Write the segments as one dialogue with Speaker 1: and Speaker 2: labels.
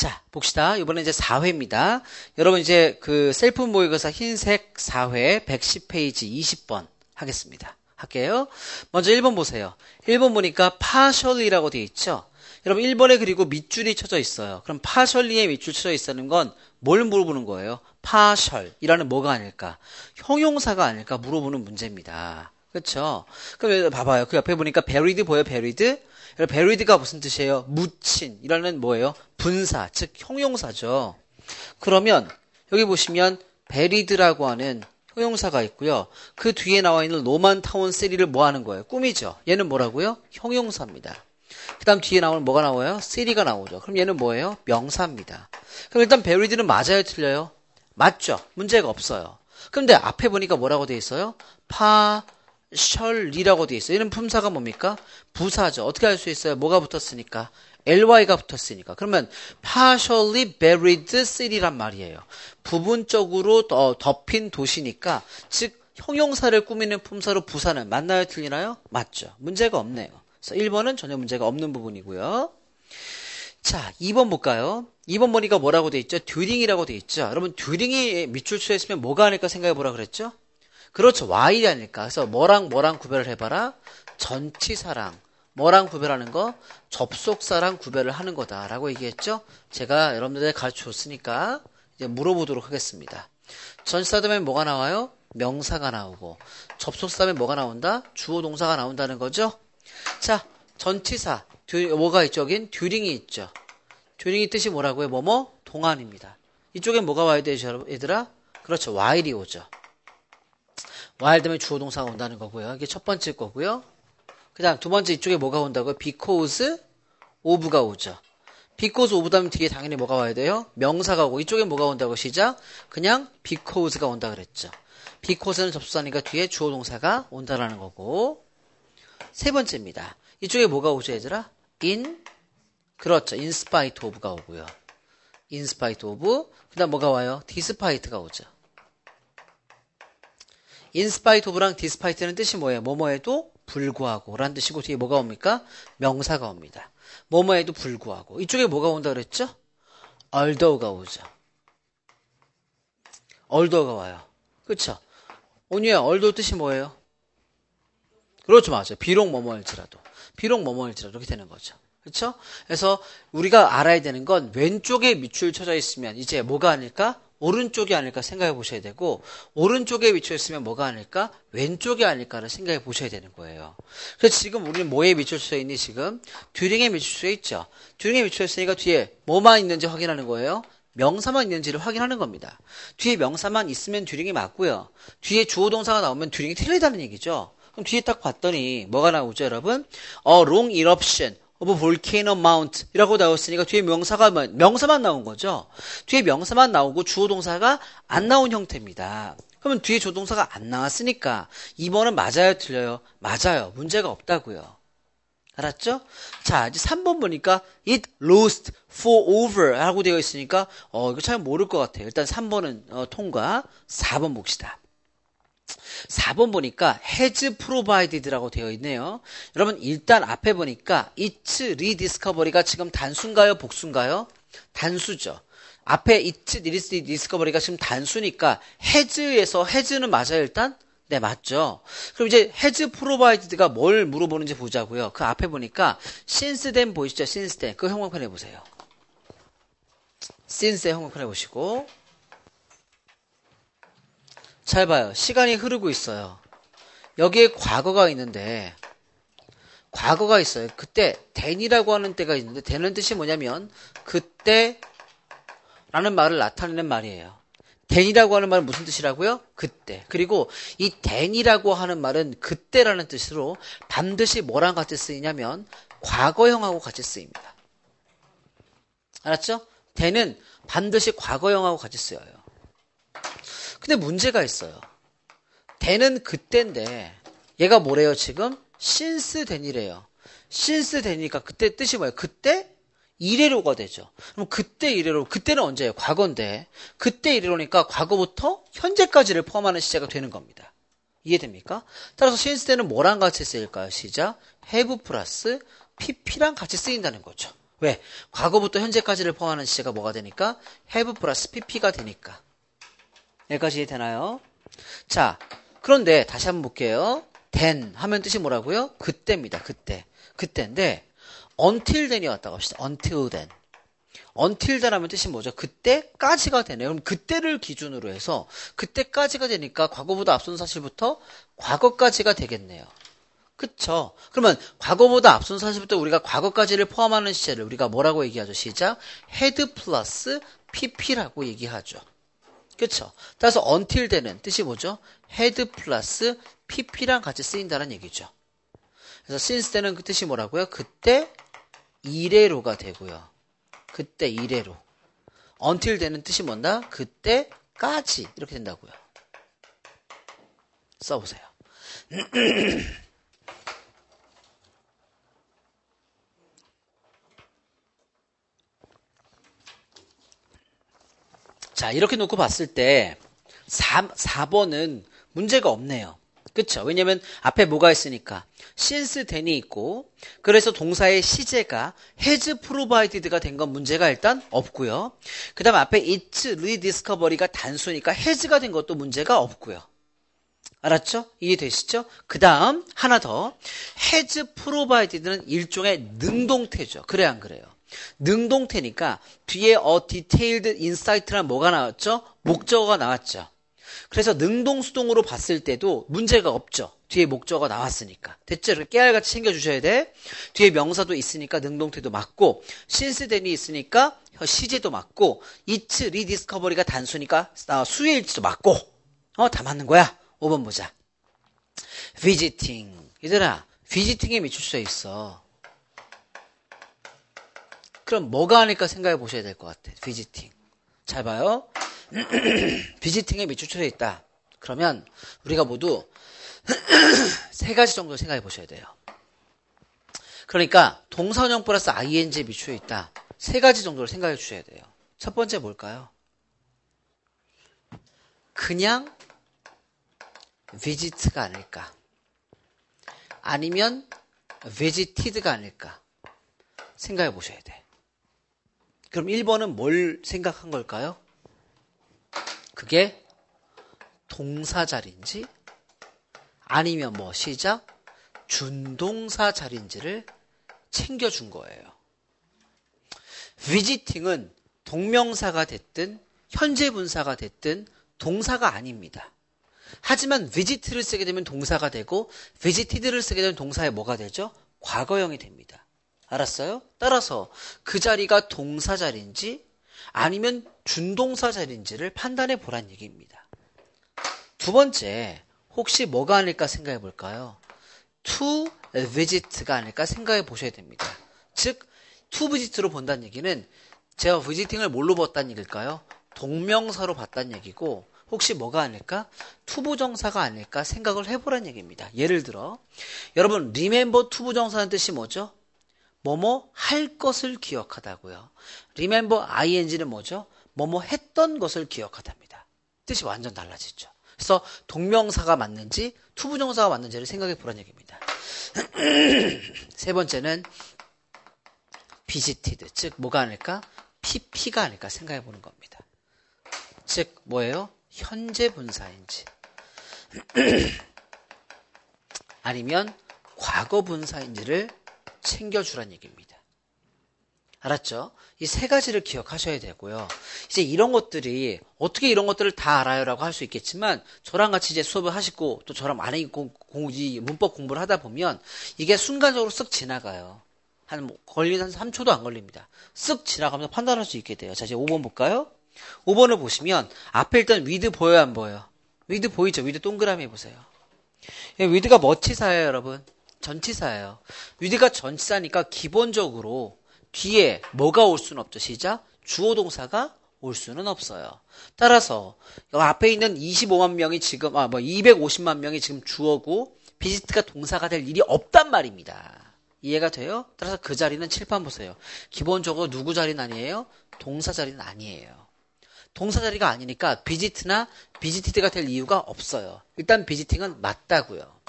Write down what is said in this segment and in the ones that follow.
Speaker 1: 자, 봅시다. 이번에 이제 4회입니다. 여러분 이제 그 셀프 모의고사 흰색 4회 110페이지 20번 하겠습니다. 할게요. 먼저 1번 보세요. 1번 보니까 partially라고 되어 있죠? 여러분 1번에 그리고 밑줄이 쳐져 있어요. 그럼 partially에 밑줄 쳐져 있다는 건 뭘 물어보는 거예요? partial이라는 뭐가 아닐까? 형용사가 아닐까 물어보는 문제입니다. 그렇죠? 그럼 봐봐요. 그 옆에 보니까 buried 보여 buried가 무슨 뜻이에요? 묻힌 이라는 뭐예요? 분사, 즉 형용사죠. 그러면 여기 보시면 buried라고 하는 형용사가 있고요. 그 뒤에 나와 있는 로만 타운 시리를 뭐 하는 거예요? 꿈이죠. 얘는 뭐라고요? 형용사입니다. 그 다음 뒤에 나오는 뭐가 나와요? 시리가 나오죠. 그럼 얘는 뭐예요? 명사입니다. 그럼 일단 베리드는 맞아요? 틀려요? 맞죠. 문제가 없어요. 그런데 앞에 보니까 뭐라고 돼 있어요? 파 셜리라고 돼 있어요. 얘는 품사가 뭡니까? 부사죠. 어떻게 할수 있어요? 뭐가 붙었으니까? ly가 붙었으니까. 그러면 partially buried city란 말이에요. 부분적으로 덮인 도시니까 즉 형용사를 꾸미는 품사로 부사는 맞나요? 틀리나요? 맞죠. 문제가 없네요. 그래서 1번은 전혀 문제가 없는 부분이고요. 자, 2번 볼까요? 2번 보니까 뭐라고 돼 있죠? 듀링이라고 돼 있죠. 여러분 듀링이 밑줄 쳐 있으면 뭐가 아닐까 생각해 보라 그랬죠? 그렇죠. Y이 아닐까. 그래서 뭐랑 뭐랑 구별을 해봐라. 전치사랑 뭐랑 구별하는 거? 접속사랑 구별을 하는 거다라고 얘기했죠. 제가 여러분들에게 가르쳐 줬으니까 이제 물어보도록 하겠습니다. 전치사 다음에 뭐가 나와요? 명사가 나오고 접속사 다음에 뭐가 나온다? 주어 동사가 나온다는 거죠. 자, 전치사 듀, 뭐가? 여긴 듀링이 있죠. 듀링이 뜻이 뭐라고요? 뭐뭐? 동안입니다. 이쪽에 뭐가 와야 되죠, 얘들아? 그렇죠. while이 오죠. While 때문에 주어 동사가 온다는 거고요. 이게 첫 번째 거고요. 그 다음 두 번째 이쪽에 뭐가 온다고요? because of가 오죠. because of 다음에 뒤에 당연히 뭐가 와야 돼요? 명사가 오고 이쪽에 뭐가 온다고 시작? 그냥 because가 온다 그랬죠. because는 접수사니까 뒤에 주어 동사가 온다라는 거고 세 번째입니다. 이쪽에 뭐가 오죠 얘들아? in 그렇죠. in spite of가 오고요. in spite of 그 다음 뭐가 와요? despite가 오죠. In spite of랑 despite는 뜻이 뭐예요? 뭐뭐에도 불구하고 라는 뜻이고 뒤에 뭐가 옵니까? 명사가 옵니다. 뭐뭐에도 불구하고 이쪽에 뭐가 온다 그랬죠? although가 오죠. although가 와요. 그렇죠? 온유야 although 뜻이 뭐예요? 그렇죠 맞아요. 비록 뭐뭐일지라도 비록 뭐뭐일지라도 이렇게 되는 거죠. 그렇죠? 그래서 우리가 알아야 되는 건 왼쪽에 밑줄 쳐져 있으면 이제 뭐가 아닐까? 오른쪽이 아닐까 생각해 보셔야 되고 오른쪽에 위치해 있으면 뭐가 아닐까? 왼쪽이 아닐까를 생각해 보셔야 되는 거예요. 그래서 지금 우리는 뭐에 미쳐져 있니 지금? 듀링에 미쳐져 있죠. 듀링에 미쳐져 있으니까 뒤에 뭐만 있는지 확인하는 거예요. 명사만 있는지를 확인하는 겁니다. 뒤에 명사만 있으면 듀링이 맞고요. 뒤에 주어 동사가 나오면 듀링이 틀리다는 얘기죠. 그럼 뒤에 딱 봤더니 뭐가 나오죠, 여러분? Long eruption of volcano mount 이라고 나왔으니까 뒤에 명사가 뭐, 명사만 나온 거죠. 뒤에 명사만 나오고 주어 동사가 안 나온 형태입니다. 그러면 뒤에 조동사가 안 나왔으니까 2번은 맞아요, 틀려요? 맞아요. 문제가 없다고요. 알았죠? 자, 이제 3번 보니까 it lost for over 라고 되어 있으니까 어, 이거 잘 모를 것 같아요. 일단 3번은 어, 통과. 4번 봅시다. 4번 보니까 has provided라고 되어 있네요. 여러분 일단 앞에 보니까 it's rediscovery가 지금 단수인가요? 복수인가요? 단수죠. 앞에 it's rediscovery가 지금 단수니까 has에서 has는 맞아요 일단? 네 맞죠. 그럼 이제 has provided가 뭘 물어보는지 보자고요. 그 앞에 보니까 since then 보이시죠? since then 그 형광펜 해보세요. since의 형광펜 해보시고 잘 봐요. 시간이 흐르고 있어요. 여기에 과거가 있는데 과거가 있어요. 그때 then이라고 하는 때가 있는데 then은 뜻이 뭐냐면 그때 라는 말을 나타내는 말이에요. then이라고 하는 말은 무슨 뜻이라고요? 그때. 그리고 이 then이라고 하는 말은 그때라는 뜻으로 반드시 뭐랑 같이 쓰이냐면 과거형하고 같이 쓰입니다. 알았죠? then은 반드시 과거형하고 같이 쓰여요. 근데 문제가 있어요. 대는 그때인데 얘가 뭐래요 지금? 신스 된이래요. 신스 되니까 그때 뜻이 뭐예요? 그때 이래로가 되죠. 그럼 그때 이래로 그때는 언제예요? 과거인데 그때 이래로니까 과거부터 현재까지를 포함하는 시제가 되는 겁니다. 이해됩니까? 따라서 신스 때는 뭐랑 같이 쓰일까요? 시작 have 플러스 pp랑 같이 쓰인다는 거죠. 왜? 과거부터 현재까지를 포함하는 시제가 뭐가 되니까? have 플러스 pp가 되니까. 여기까지 되나요? 자, 그런데 다시 한번 볼게요. then 하면 뜻이 뭐라고요? 그때입니다. 그때. 그때인데 until then이 왔다고 합시다. until then. until then 하면 뜻이 뭐죠? 그때까지가 되네요. 그럼 그때를 기준으로 해서 그때까지가 되니까 과거보다 앞선 사실부터 과거까지가 되겠네요. 그쵸? 그러면 과거보다 앞선 사실부터 우리가 과거까지를 포함하는 시제를 우리가 뭐라고 얘기하죠? 시작. had 플러스 pp라고 얘기하죠. 그쵸? 따라서 until then은 뜻이 뭐죠? had 플러스 pp랑 같이 쓰인다는 얘기죠. 그래서 since then은 그 뜻이 뭐라고요? 그때 이래로가 되고요. 그때 이래로. until then은 뜻이 뭔다? 그때까지 이렇게 된다고요. 써보세요. 자, 이렇게 놓고 봤을 때 4, 4번은 문제가 없네요. 그쵸? 왜냐면 앞에 뭐가 있으니까 since then이 있고 그래서 동사의 시제가 has provided가 된 건 문제가 일단 없고요. 그 다음 앞에 it's rediscovery가 단수니까 has가 된 것도 문제가 없고요. 알았죠? 이해되시죠? 그 다음 하나 더 has provided는 일종의 능동태죠. 그래 안 그래요? 능동태니까 뒤에 a detailed insight란 뭐가 나왔죠? 목적어가 나왔죠. 그래서 능동수동으로 봤을 때도 문제가 없죠. 뒤에 목적어가 나왔으니까. 이렇게 깨알같이 챙겨주셔야 돼. 뒤에 명사도 있으니까 능동태도 맞고 then이 있으니까 시제도 맞고 it's rediscovery가 단수니까 수요일지도 맞고 어, 다 맞는 거야. 5번 보자. visiting. 얘들아, visiting에 미출 수 있어. 그럼 뭐가 아닐까 생각해 보셔야 될 것 같아. 비지팅. 잘 봐요. 비지팅에 미추출해 있다. 그러면 우리가 모두 세 가지 정도 생각해 보셔야 돼요. 그러니까 동사원형 플러스 ing에 미추어 있다. 세 가지 정도를 생각해 주셔야 돼요. 첫 번째 뭘까요? 그냥 visit가 아닐까? 아니면 visited가 아닐까? 생각해 보셔야 돼. 그럼 1번은 뭘 생각한 걸까요? 그게 동사 자리인지 아니면 뭐 시작 준동사 자리인지를 챙겨준 거예요. visiting은 동명사가 됐든 현재 분사가 됐든 동사가 아닙니다. 하지만 visit를 쓰게 되면 동사가 되고 visited를 쓰게 되면 동사에 뭐가 되죠? 과거형이 됩니다. 알았어요? 따라서 그 자리가 동사 자리인지 아니면 준동사 자리인지를 판단해 보란 얘기입니다. 두 번째, 혹시 뭐가 아닐까 생각해 볼까요? to visit가 아닐까 생각해 보셔야 됩니다. 즉, to visit로 본다는 얘기는 제가 visiting을 뭘로 봤다는 얘기일까요? 동명사로 봤다는 얘기고 혹시 뭐가 아닐까? 투부정사가 아닐까 생각을 해보란 얘기입니다. 예를 들어 여러분 remember 투부정사는 뜻이 뭐죠? 뭐뭐 할 것을 기억하다고요. remember ing는 뭐죠? 뭐뭐 했던 것을 기억하답니다. 뜻이 완전 달라지죠. 그래서 동명사가 맞는지 투부정사가 맞는지를 생각해 보란 얘기입니다. 세 번째는 visited, 즉 뭐가 아닐까? pp가 아닐까 생각해 보는 겁니다. 즉 뭐예요? 현재 분사인지 아니면 과거 분사인지를 챙겨주란 얘기입니다. 알았죠? 이 세 가지를 기억하셔야 되고요. 이제 이런 것들이 어떻게 이런 것들을 다 알아요라고 할 수 있겠지만 저랑 같이 이제 수업을 하시고 또 저랑 많이 공, 이 문법 공부를 하다 보면 이게 순간적으로 쓱 지나가요. 한 뭐, 걸리는 한 3초도 안 걸립니다. 쓱 지나가면서 판단할 수 있게 돼요. 자, 이제 5번 볼까요? 5번을 보시면 앞에 일단 위드 보여요, 안 보여요? 위드 보이죠? 위드 동그라미 해보세요. 위드가 뭐치사예요, 여러분? 전치사예요. 위드가 전치사니까 기본적으로 뒤에 뭐가 올 수는 없죠. 시작. 주어 동사가 올 수는 없어요. 따라서 앞에 있는 25만 명이 지금 아 뭐 250만 명이 지금 주어고 비지트가 동사가 될 일이 없단 말입니다. 이해가 돼요? 따라서 그 자리는 칠판 보세요. 기본적으로 누구 자리는 아니에요? 동사 자리는 아니에요. 동사 자리가 아니니까 비지트나 비지티드가 될 이유가 없어요. 일단 비지팅은 맞다고요.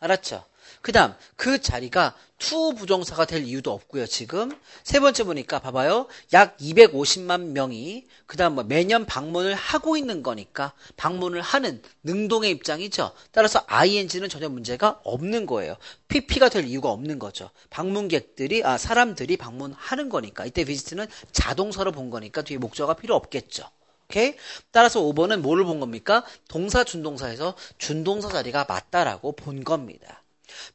Speaker 1: 알았죠? 그 다음 그 자리가 투 부정사가 될 이유도 없고요. 지금 세 번째 보니까 봐봐요. 약 250만 명이 그 다음 뭐 매년 방문을 하고 있는 거니까 방문을 하는 능동의 입장이죠. 따라서 ing는 전혀 문제가 없는 거예요. pp가 될 이유가 없는 거죠. 방문객들이 아 사람들이 방문하는 거니까 이때 visit는 자동사로 본 거니까 뒤에 목적어가 필요 없겠죠. 오케이? 따라서 5번은 뭐를 본 겁니까? 동사 준동사에서 준동사 자리가 맞다라고 본 겁니다.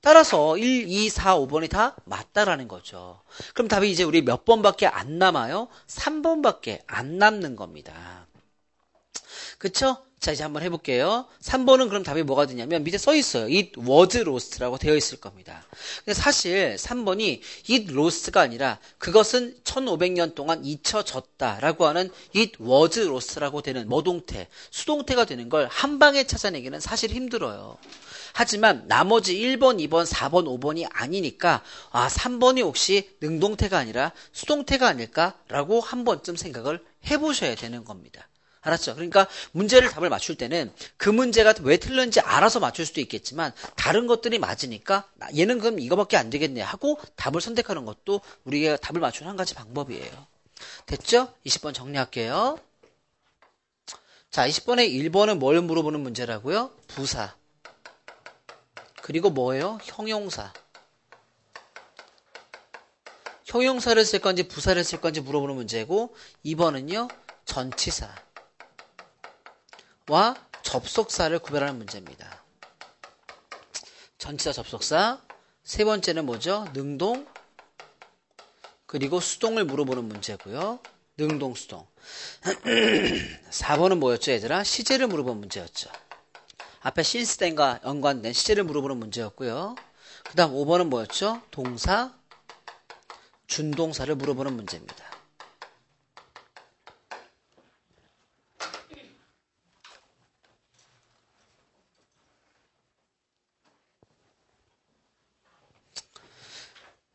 Speaker 1: 따라서 1, 2, 4, 5번이 다 맞다라는 거죠. 그럼 답이 이제 우리 몇 번밖에 안 남아요? 3번밖에 안 남는 겁니다. 그쵸? 자, 이제 한번 해볼게요. 3번은 그럼 답이 뭐가 되냐면 밑에 써 있어요. It was lost라고 되어 있을 겁니다. 근데 사실 3번이 it lost가 아니라 그것은 1500년 동안 잊혀졌다라고 하는 it was lost라고 되는 머동태, 수동태가 되는 걸 한 방에 찾아내기는 사실 힘들어요. 하지만 나머지 1번, 2번, 4번, 5번이 아니니까 아 3번이 혹시 능동태가 아니라 수동태가 아닐까라고 한 번쯤 생각을 해 보셔야 되는 겁니다. 알았죠? 그러니까 문제를 답을 맞출 때는 그 문제가 왜 틀렸는지 알아서 맞출 수도 있겠지만 다른 것들이 맞으니까 얘는 그럼 이거밖에 안 되겠네 하고 답을 선택하는 것도 우리가 답을 맞추는 한 가지 방법이에요. 됐죠? 20번 정리할게요. 자, 20번에 1번은 뭘 물어보는 문제라고요? 부사. 그리고 뭐예요? 형용사. 형용사를 쓸 건지 부사를 쓸 건지 물어보는 문제고 2번은요. 전치사. 와 접속사를 구별하는 문제입니다. 전치사 접속사. 세 번째는 뭐죠? 능동. 그리고 수동을 물어보는 문제고요. 능동, 수동. 4번은 뭐였죠, 얘들아? 시제를 물어보는 문제였죠. 앞에 신스된과 연관된 시제를 물어보는 문제였고요. 그 다음 5번은 뭐였죠? 동사, 준동사를 물어보는 문제입니다.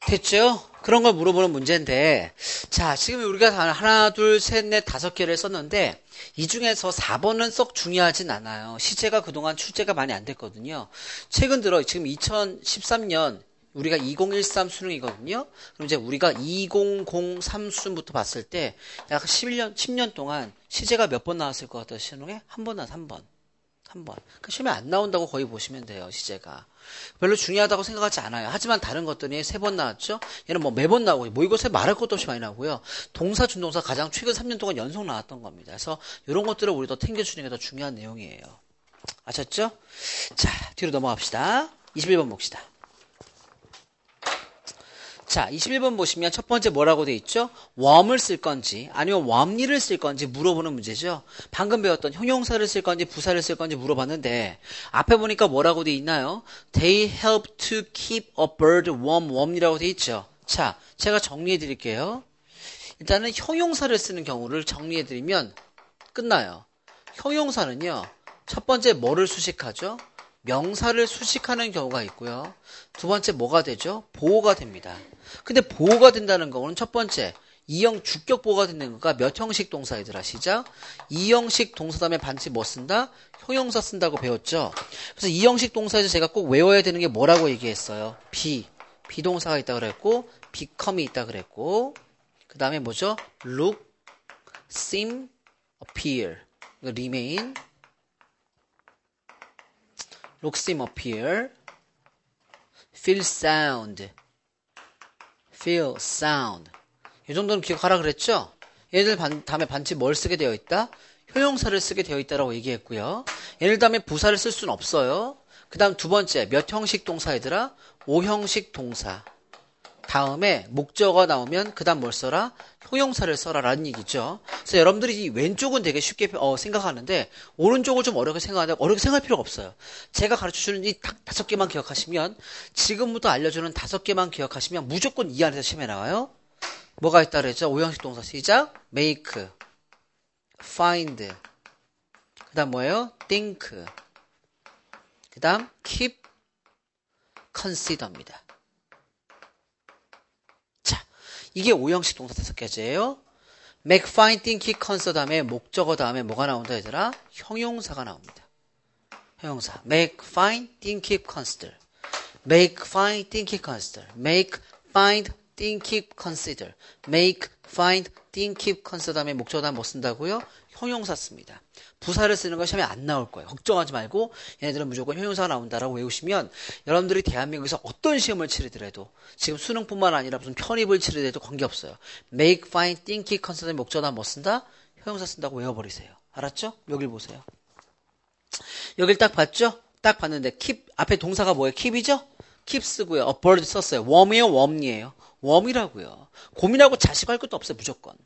Speaker 1: 됐죠? 그런 걸 물어보는 문제인데, 자, 지금 우리가 하나, 둘, 셋, 넷, 다섯 개를 썼는데, 이 중에서 4번은 썩 중요하진 않아요. 시제가 그동안 출제가 많이 안 됐거든요. 최근 들어, 지금 2013년, 우리가 2013 수능이거든요. 그럼 이제 우리가 2003 수준부터 봤을 때, 약 11년, 10년 동안 시제가 몇 번 나왔을 것 같아요, 수능에? 한 번, 나한 번. 한 번. 그 시험에 안 나온다고 거의 보시면 돼요, 시제가. 별로 중요하다고 생각하지 않아요. 하지만 다른 것들이 세 번 나왔죠? 얘는 뭐 매번 나오고, 뭐 이것에 말할 것도 없이 많이 나오고요. 동사, 준동사 가장 최근 3년 동안 연속 나왔던 겁니다. 그래서 이런 것들을 우리 더 챙겨주는 게 더 중요한 내용이에요. 아셨죠? 자, 뒤로 넘어갑시다. 21번 봅시다. 자, 21번 보시면 첫 번째 뭐라고 돼 있죠? 웜을 쓸 건지 아니면 웜니를 쓸 건지 물어보는 문제죠. 방금 배웠던 형용사를 쓸 건지 부사를 쓸 건지 물어봤는데 앞에 보니까 뭐라고 돼 있나요? They help to keep a bird warm, warm이라고 돼 있죠. 자, 제가 정리해 드릴게요. 일단은 형용사를 쓰는 경우를 정리해 드리면 끝나요. 형용사는요. 첫 번째 뭐를 수식하죠? 명사를 수식하는 경우가 있고요. 두 번째 뭐가 되죠? 보호가 됩니다. 근데 보호가 된다는 거는 첫 번째 이형 주격 보호가 되는 거가 몇 형식 동사이더라 시작. 이형식 동사 다음에 반드시 뭐 쓴다? 형용사 쓴다고 배웠죠? 그래서 이형식 동사에서 제가 꼭 외워야 되는 게 뭐라고 얘기했어요? 비 비동사가 있다 그랬고 become이 있다 그랬고 그 다음에 뭐죠? look seem appear. remain seem appear feel sound feel, sound. 이 정도는 기억하라 그랬죠? 얘들 반, 다음에 반치 뭘 쓰게 되어 있다? 효용사를 쓰게 되어 있다라고 얘기했고요. 얘들 다음에 부사를 쓸 수는 없어요. 그 다음 두 번째, 몇 형식 동사이더라? 5형식 동사. 다음에 목적어가 나오면 그 다음 뭘 써라? 효용사를 써라라는 얘기죠. 그래서 여러분들이 왼쪽은 되게 쉽게 어, 생각하는데 오른쪽을 좀 어렵게 생각하는데 어렵게 생각할 필요가 없어요. 제가 가르쳐주는 이 다섯 개만 기억하시면 지금부터 알려주는 다섯 개만 기억하시면 무조건 이 안에서 시험에 나와요. 뭐가 있다 그랬죠? 오형식 동사 시작 make, find 그 다음 뭐예요? think 그 다음 keep, consider입니다. 이게 오형식 동사 다섯 개째예요. make, find, think, keep, consider 다음에 목적어 다음에 뭐가 나온다 얘들아? 형용사가 나옵니다. 형용사. make, find, think, keep, consider. make, find, think, keep, consider. make, find, think, keep, consider. make, find, think, keep, consider 다음에 목적어다 뭐 쓴다고요? 형용사 씁니다. 부사를 쓰는 건 시험에 안 나올 거예요. 걱정하지 말고 얘네들은 무조건 형용사가 나온다라고 외우시면 여러분들이 대한민국에서 어떤 시험을 치르더라도 지금 수능뿐만 아니라 무슨 편입을 치르더라도 관계없어요. make, find, think, consider 목적어다 뭐 쓴다? 형용사 쓴다고 외워버리세요. 알았죠? 여길 보세요. 여길 딱 봤죠? 딱 봤는데 keep 앞에 동사가 뭐예요? keep이죠? keep 쓰고요. a bird 썼어요. warm이에요? warm이에요? warm이라고요. 고민하고 자식할 것도 없어요. 무조건.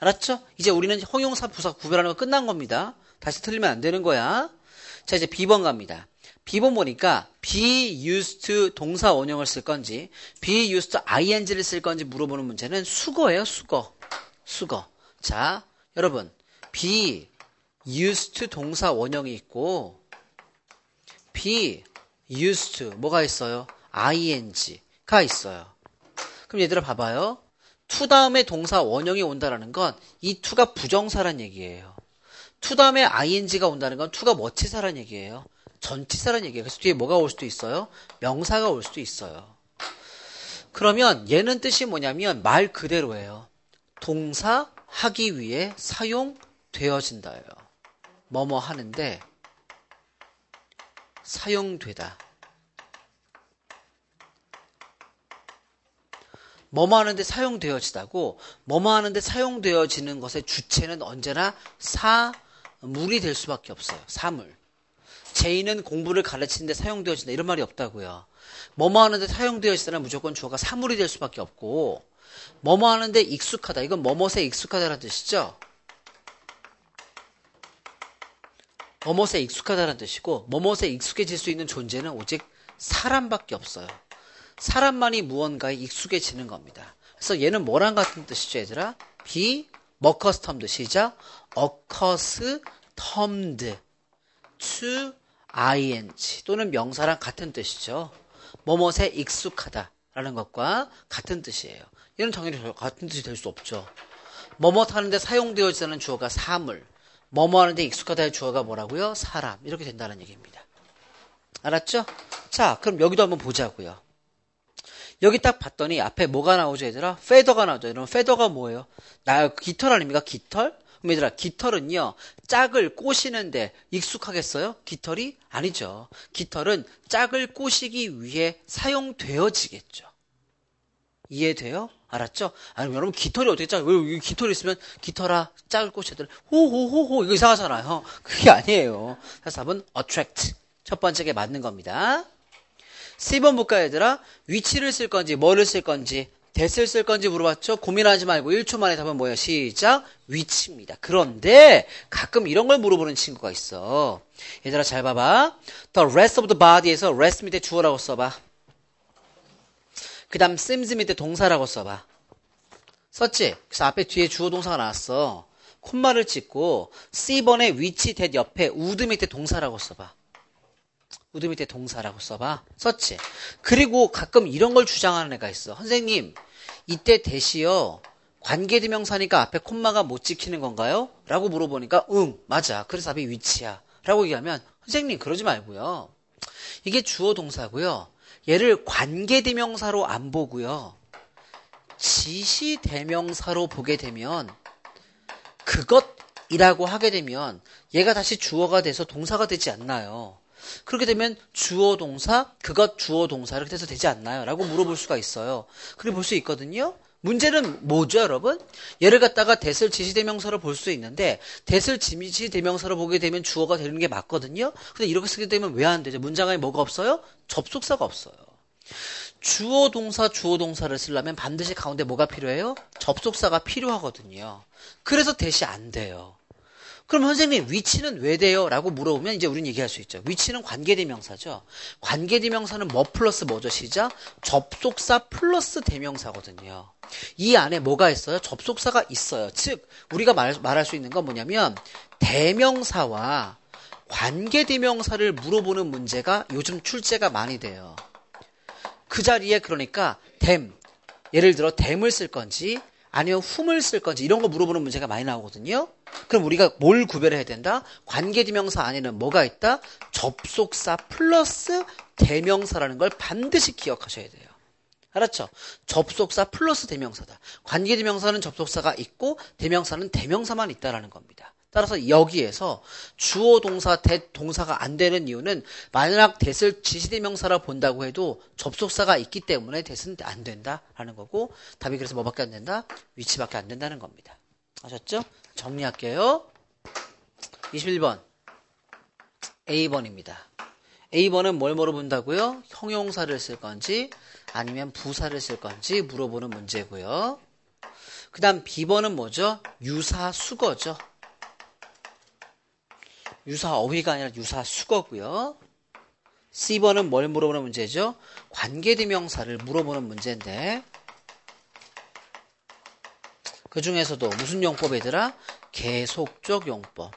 Speaker 1: 알았죠? 이제 우리는 형용사 부사 구별하는 거 끝난 겁니다. 다시 틀리면 안 되는 거야. 자, 이제 B번 갑니다. B번 보니까 be used 동사 원형을 쓸 건지 be used ing를 쓸 건지 물어보는 문제는 수거예요, 수거. 수거. 자, 여러분. be used 동사 원형이 있고 be used 뭐가 있어요? ing가 있어요. 그럼 얘들아 봐봐요. To 다음에 동사 원형이 온다라는 건 이 to가 부정사란 얘기예요. to 다음에 ing가 온다는 건 to가 뭐치사란 얘기예요. 전치사란 얘기예요. 그래서 뒤에 뭐가 올 수도 있어요? 명사가 올 수도 있어요. 그러면 얘는 뜻이 뭐냐면 말 그대로예요. 동사 하기 위해 사용되어진다예요. 뭐뭐 하는데 사용되다. 뭐뭐 하는데 사용되어지다고 뭐뭐 하는데 사용되어지는 것의 주체는 언제나 사물이 될 수밖에 없어요. 사물. 제인은 공부를 가르치는데 사용되어진다 이런 말이 없다고요. 뭐뭐 하는데 사용되어지다는 무조건 주어가 사물이 될 수밖에 없고 뭐뭐 하는데 익숙하다 이건 뭐뭐에 익숙하다는 뜻이죠. 뭐뭐에 익숙하다는 뜻이고 뭐뭐에 익숙해질 수 있는 존재는 오직 사람밖에 없어요. 사람만이 무언가에 익숙해지는 겁니다. 그래서 얘는 뭐랑 같은 뜻이죠, 얘들아? be accustomed 시작 accustomed to ing 또는 명사랑 같은 뜻이죠. 뭐뭐에 익숙하다라는 것과 같은 뜻이에요. 얘는 당연히 같은 뜻이 될 수 없죠. 뭐뭐 하는데 사용되어지는 주어가 사물, 뭐뭐 하는데 익숙하다의 주어가 뭐라고요? 사람 이렇게 된다는 얘기입니다. 알았죠? 자, 그럼 여기도 한번 보자고요. 여기 딱 봤더니 앞에 뭐가 나오죠, 얘들아? 페더가 나오죠. 여러분, 페더가 뭐예요? 나 깃털 아닙니까? 깃털? 그럼 얘들아, 깃털은요, 짝을 꼬시는데 익숙하겠어요? 깃털이? 아니죠. 깃털은 짝을 꼬시기 위해 사용되어지겠죠. 이해돼요? 알았죠? 아니, 여러분, 깃털이 어떻게 짝, 왜, 깃털이 있으면, 깃털아, 짝을 꼬시더니, 호호호호, 이거 이상하잖아요. 그게 아니에요. 그래서 답은 attract. 첫 번째 게 맞는 겁니다. 10번 볼까요, 얘들아? 위치를 쓸 건지, 뭐를 쓸 건지, 대을 쓸 건지 물어봤죠? 고민하지 말고 1초 만에 답은 뭐예요? 시작! 위치입니다. 그런데 가끔 이런 걸 물어보는 친구가 있어. 얘들아 잘 봐봐. The rest of the body에서 rest 밑에 주어라고 써봐. 그 다음 seems 밑에 동사라고 써봐. 썼지? 그래서 앞에 뒤에 주어 동사가 나왔어. 콤마를 찍고 C번의 위치 대 옆에 우드 밑에 동사라고 써봐. 우드 밑에 동사라고 써봐. 썼지? 그리고 가끔 이런 걸 주장하는 애가 있어. 선생님, 이때 대시요. 관계대명사니까 앞에 콤마가 못 찍히는 건가요? 라고 물어보니까 응, 맞아. 그래서 답이 위치야. 라고 얘기하면 선생님 그러지 말고요. 이게 주어 동사고요. 얘를 관계대명사로 안 보고요. 지시대명사로 보게 되면 그것이라고 하게 되면 얘가 다시 주어가 돼서 동사가 되지 않나요? 그렇게 되면 주어 동사, 그것 주어 동사 이렇게 돼서 되지 않나요? 라고 물어볼 수가 있어요. 그렇게 볼수 있거든요. 문제는 뭐죠, 여러분? 얘를 갖다가 대설 지시대명사로 볼 수 있는데 대설 지시대명사로 보게 되면 주어가 되는 게 맞거든요. 근데 이렇게 쓰게 되면 왜 안 되죠? 문장 안에 뭐가 없어요? 접속사가 없어요. 주어 동사 주어 동사를 쓰려면 반드시 가운데 뭐가 필요해요? 접속사가 필요하거든요. 그래서 대시 안 돼요. 그럼 선생님 위치는 왜 돼요? 라고 물어보면 이제 우리는 얘기할 수 있죠. 위치는 관계대명사죠. 관계대명사는 뭐 플러스 뭐죠? 시작? 접속사 플러스 대명사거든요. 이 안에 뭐가 있어요? 접속사가 있어요. 즉 우리가 말, 말할 수 있는 건 뭐냐면 대명사와 관계대명사를 물어보는 문제가 요즘 출제가 많이 돼요. 그 자리에 그러니까 댐 예를 들어 댐을 쓸 건지 아니면 whom을 쓸 건지 이런 거 물어보는 문제가 많이 나오거든요. 그럼 우리가 뭘 구별해야 된다? 관계대명사 안에는 뭐가 있다? 접속사 플러스 대명사라는 걸 반드시 기억하셔야 돼요. 알았죠? 접속사 플러스 대명사다. 관계대명사는 접속사가 있고 대명사는 대명사만 있다라는 겁니다. 따라서 여기에서 주어 동사 대 동사가 안 되는 이유는 만약 대을 지시대명사라 본다고 해도 접속사가 있기 때문에 대은 안 된다라는 거고 답이 그래서 뭐밖에 안 된다? 위치밖에 안 된다는 겁니다. 아셨죠? 정리할게요. 21번 A번입니다. A번은 뭘 물어본다고요? 형용사를 쓸 건지 아니면 부사를 쓸 건지 물어보는 문제고요. 그 다음 B번은 뭐죠? 유사 수거죠. 유사 어휘가 아니라 유사 수거고요. C번은 뭘 물어보는 문제죠? 관계대명사를 물어보는 문제인데 그 중에서도 무슨 용법 얘들아? 계속적 용법.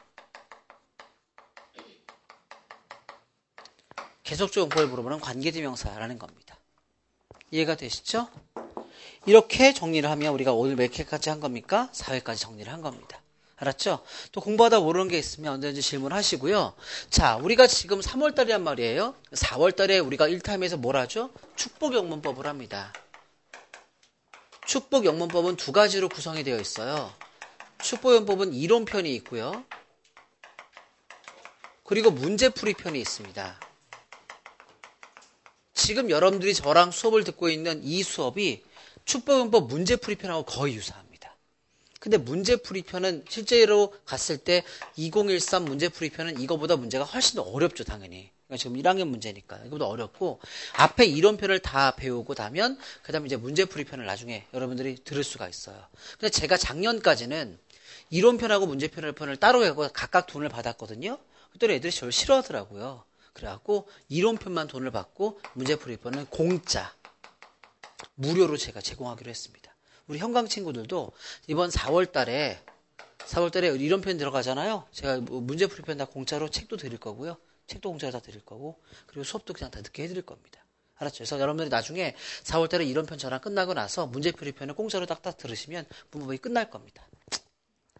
Speaker 1: 계속적 용법을 물어보는 관계대명사라는 겁니다. 이해가 되시죠? 이렇게 정리를 하면 우리가 오늘 몇 회까지 한 겁니까? 4회까지 정리를 한 겁니다. 알았죠? 또 공부하다 모르는 게 있으면 언제든지 질문하시고요. 자, 우리가 지금 3월달이란 말이에요. 4월달에 우리가 1타임에서 뭘 하죠? 축복영문법을 합니다. 축복영문법은 두 가지로 구성이 되어 있어요. 축복영문법은 이론편이 있고요. 그리고 문제풀이 편이 있습니다. 지금 여러분들이 저랑 수업을 듣고 있는 이 수업이 축복영법 문제풀이 편하고 거의 유사합니다. 근데 문제풀이 편은 실제로 갔을 때 2013 문제풀이 편은 이거보다 문제가 훨씬 더 어렵죠, 당연히. 그러니까 지금 1학년 문제니까. 이거보다 어렵고, 앞에 이론편을 다 배우고 나면, 그 다음에 이제 문제풀이 편을 나중에 여러분들이 들을 수가 있어요. 근데 제가 작년까지는 이론편하고 문제편을 따로 해고 각각 돈을 받았거든요. 그랬더니 애들이 저를 싫어하더라고요. 그래갖고 이론편만 돈을 받고 문제풀이 편은 공짜, 무료로 제가 제공하기로 했습니다. 우리 형광 친구들도 이번 4월 달에 4월 달에 이런 편 들어가잖아요. 제가 뭐 문제 풀이 편다 공짜로 책도 드릴 거고요. 책도 공짜로 다 드릴 거고 그리고 수업도 그냥 다 듣게 해드릴 겁니다. 알았죠? 그래서 여러분들이 나중에 4월 달에 이런 편 저랑 끝나고 나서 문제 풀이 편을 공짜로 딱딱 들으시면 문법이 끝날 겁니다.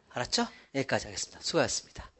Speaker 1: 알았죠? 여기까지 하겠습니다. 수고하셨습니다.